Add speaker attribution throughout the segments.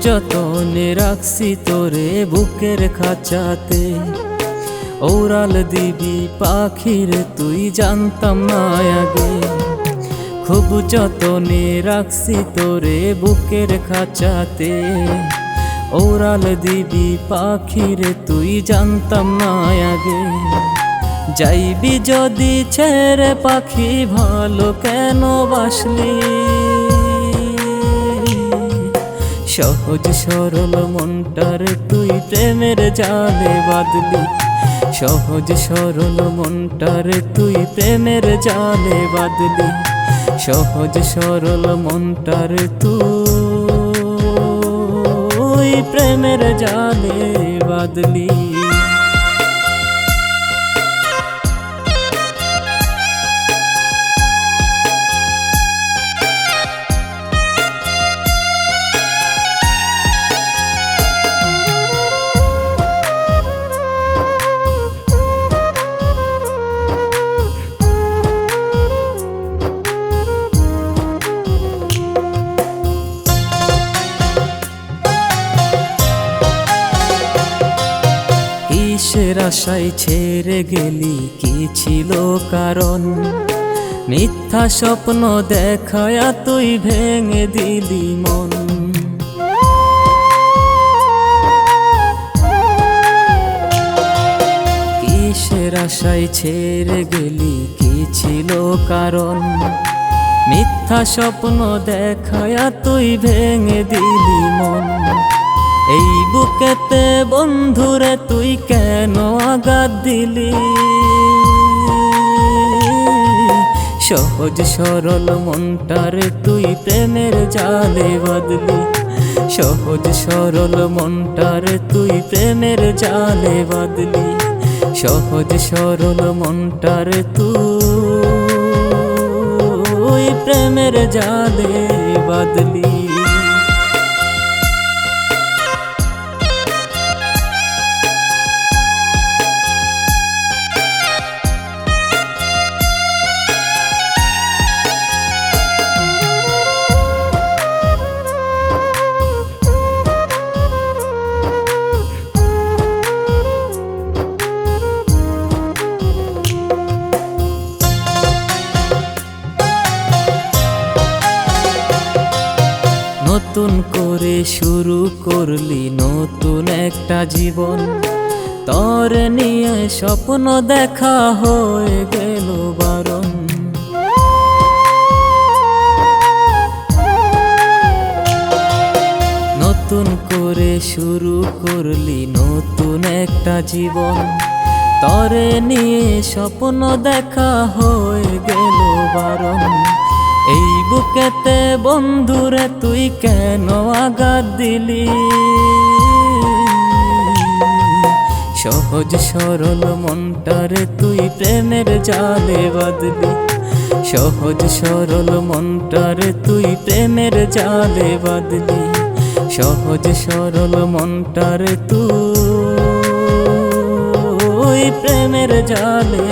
Speaker 1: যতনে রাখছি তোরে বুকের খাঁচাতে। ওরাল দিবি পাখির, তুই জানতাম না আগে। খুব যতনে রাখছি তোরে বুকের খাঁচাতে। ওরাল দিবি পাখির, তুই জানতাম না আগে। যাইবি যদি ছেড়ে পাখি, ভালো কেন বাসলি? সহজ সরল মনটার তুই প্রেমের জালে বাদলি সহজ সরল মনটার তুই প্রেমের জালে বাদলি সহজ সরল মনটার তুই প্রেমের জালে বাদলি কিসের আশায় ছেড়ে গেলি, কি ছিল কারণ? মিথ্যা স্বপ্ন দেখায়া তুই ভেঙে দিলি মন। কিসের আশায় ছেড়ে গেলি, কি ছিল কারণ? মিথ্যা স্বপ্ন দেখায়া তুই ভেঙে দিলি মন। এই বুকেতে বন্ধুরে, তুই কেন আঘাত দিলি? সহজ সরল মনটারে তুই প্রেমের জালে বদলি সহজ সরল মনটারে তুই প্রেমের জালে বদলি সহজ সরল মনটারে তুই প্রেমের জালে বদলি নতুন করে শুরু করলি, নতুন একটা জীবন। তোর নিয়ে স্বপ্ন দেখা হয়ে গেল বারণ। নতুন করে শুরু করলি, নতুন একটা জীবন। তরে নিয়ে স্বপ্ন দেখা হয়ে গেল বারণ। এই বুকেতে বন্ধুরে তুই কেন আঘাত দিলি? সহজ সরল মনটারে তুই প্রেমের জালে বদলি সহজ সরল মনটারে তুই প্রেমের জালে বদলি সহজ সরল মনটারে তুই প্রেমের জালে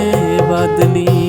Speaker 1: বদলি